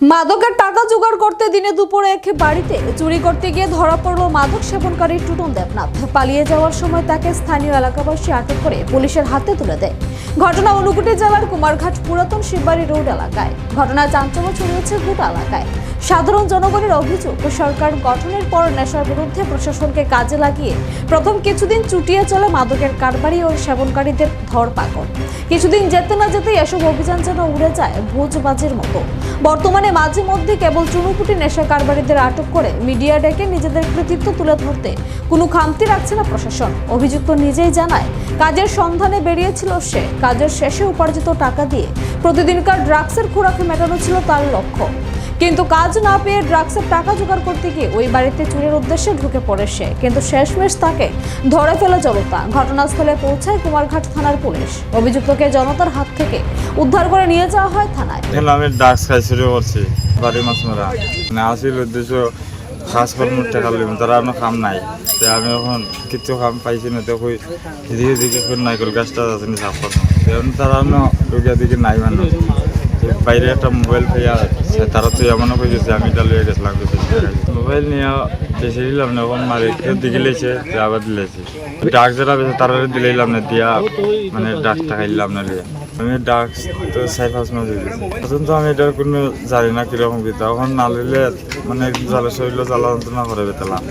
মাদকের টাকা জোগাড় করতে দিনে দুপুরে এক বাড়িতে চুরি করতে গিয়ে ধরা পড়ল মাদক সেবনকারী টুটন দেবনাথ। পালিয়ে যাওয়ার সময় তাকে স্থানীয় এলাকাবাসী আটক করে পুলিশের হাতে তুলে দেয়। ঘটনা অনুকুটি জেলার কুমারঘাট পুরাতন শিববাড়ি রোড এলাকায়। ঘটনা চাঞ্চল্য ছড়িয়েছে গোটা এলাকায়। সাধারণ জনগণের অভিযোগ, সরকার গঠনের পর নেশার বিরুদ্ধে প্রশাসনকে কাজে লাগিয়ে প্রথম কিছুদিন চুটিয়ে চলে মাদকের কারবারি ও সেবনকারীদের ধরপাকড়। কিছুদিন যেতে না যেতেই এসব অভিযান যেন উড়ে যায় ভোজবাজির মতো। বর্তমানে মাঝে মধ্যে কেবল চুনুপুটি নেশা কারবারিদের আটক করে মিডিয়া ডেকে নিজেদের কৃতিত্ব তুলে ধরতে কোনো খামতি রাখছে না প্রশাসন। অভিযুক্ত নিজেই জানায়, কাজের সন্ধানে বেরিয়েছিল সে। কাজের শেষে উপার্জিত টাকা দিয়ে প্রতিদিনকার ড্রাগসের খোরাকে মেটানো ছিল তার লক্ষ্য। কিন্তু কাজ না পেয়ে ড্রাগসের টাকা জোগাড় করতে গিয়ে ওই বাড়িতে চুরির উদ্দেশ্যে ঢুকে পড়ে সে। কিন্তু শেষমেশ তাকে ধরে ফেলে জনতা। ঘটনাস্থলে পৌঁছায় কুমারঘাট থানার পুলিশ। অভিযুক্তকে জনতার হাত থেকে উদ্ধার করে নিয়ে যাওয়া হয় থানায়। আমি ডাক্স খাই শুরু করছি বাড়ি মাছ মারা মানে আসিল উদ্দেশ্য কাজ কর্ম টাকা লিম তারা আমার কাম নাই। আমি এখন কিছু কাম পাইছি না, তো কই এদিকে নাইকল গাছটা আছে সাফ করব তারা অন্য দিকে নাই মানে। তো বাইরে একটা মোবাইল আছে তারা তো এমনও কই গেছে আমি এটা লিয়ে গেছিলাম মোবাইল নিয়ে বেশি দিলাম না এখন মারি কেউ দিকে লেছে আবার দিলেছি ডাক যেটা বেশি তারা দিলাম না, দিয়া মানে ডাকটা খাইলাম না লিয়া আমি ডাক তো সাই পাঁচ মাস হয়ে গেছে এখন তো আমি এটার কোনো জানি না কীরকম কি তখন না লিলে মানে জ্বালা শরীর জ্বালা যন্ত্রণা করে বেতালাম।